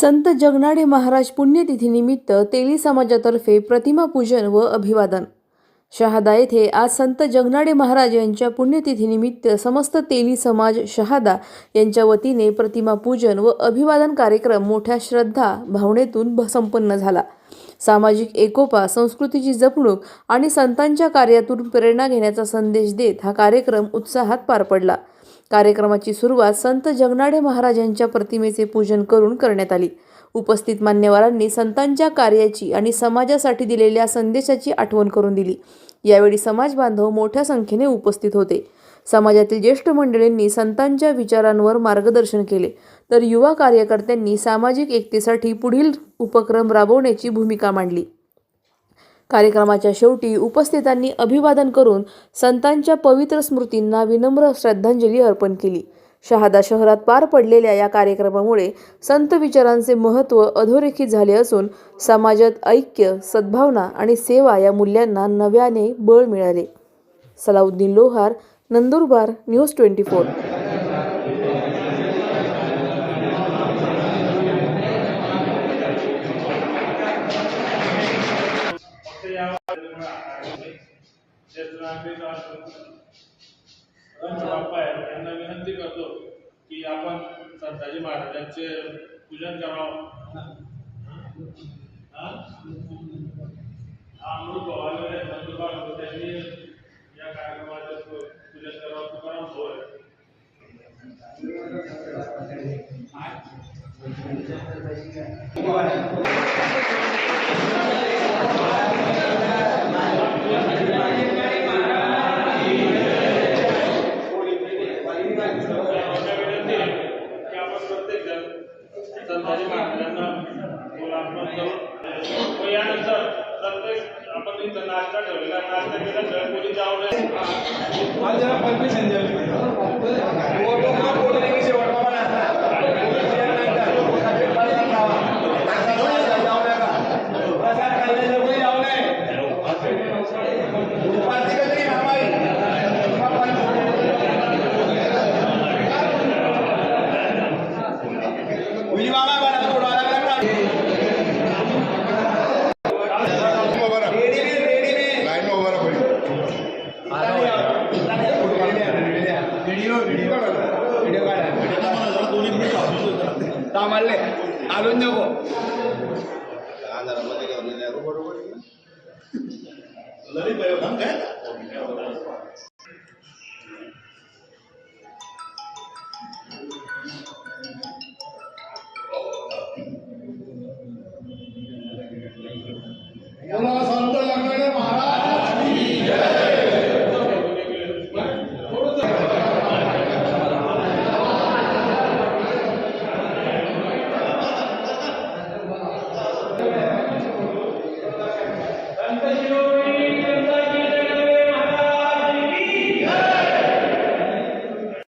संत जगनाडे महाराज पुण्यतिथीनिमित्त तेली समाजातर्फे प्रतिमा पूजन व अभिवादन. शहादा येथे आज संत जगनाडे महाराज यांच्या पुण्यतिथीनिमित्त समस्त तेली समाज शहादा यांच्या वतीने प्रतिमा पूजन व अभिवादन कार्यक्रम मोठ्या श्रद्धा भावनेतून भ- संपन्न झाला. सामाजिक एकोपा संस्कृतीची जपणूक आणि संतांच्या कार्यातून प्रेरणा घेण्याचा संदेश देत हा कार्यक्रम उत्साहात पार पडला. कार्यक्रमाची सुरुवात संत जगनाडे महाराजांच्या प्रतिमेचे पूजन करून करण्यात आली. उपस्थित मान्यवरांनी संतांच्या कार्याची आणि समाजासाठी दिलेल्या संदेशाची आठवण करून दिली. यावेळी समाज बांधव मोठ्या संख्येने उपस्थित होते. समाजातील ज्येष्ठ मंडळींनी संतांच्या विचारांवर मार्गदर्शन केले. तर युवा कार्यकर्त्यांनी सामाजिक एकतेसाठी पुढील उपक्रम राबवण्याची भूमिका मांडली. कार्यक्रमाच्या शेवटी उपस्थितांनी अभिवादन करून संतांच्या पवित्र स्मृतींना विनम्र श्रद्धांजली अर्पण केली. शहादा शहरात पार पडलेल्या या कार्यक्रमामुळे संत विचारांचे महत्त्व अधोरेखित झाले असून समाजात ऐक्य सद्भावना आणि सेवा या मूल्यांना नव्याने बळ मिळाले. Salauddin Lohar Nandurbar news twenty four. Bappa आहे यांना विनंती करतो की आपण संताजी महाराजांचे पूजन करावं अमृत त्यांनी या कार्यक्रमाचं पूजन करावं तुकाराम भाऊ आहे त्यांना विनंती आहे की आपण प्रत्येक जण संताजी महाराजांना बोलावं करून व यानंतर प्रत्येक आपण इथं नाश्ता ठेवलेला नाश्ता केल्याशिवाय कोणी जाऊ आज जरा परमिशन द्या वो लोग ना बोलने व्हिडिओ व्हिडिओ व्हिडिओ काढा थांबले आलून नको संत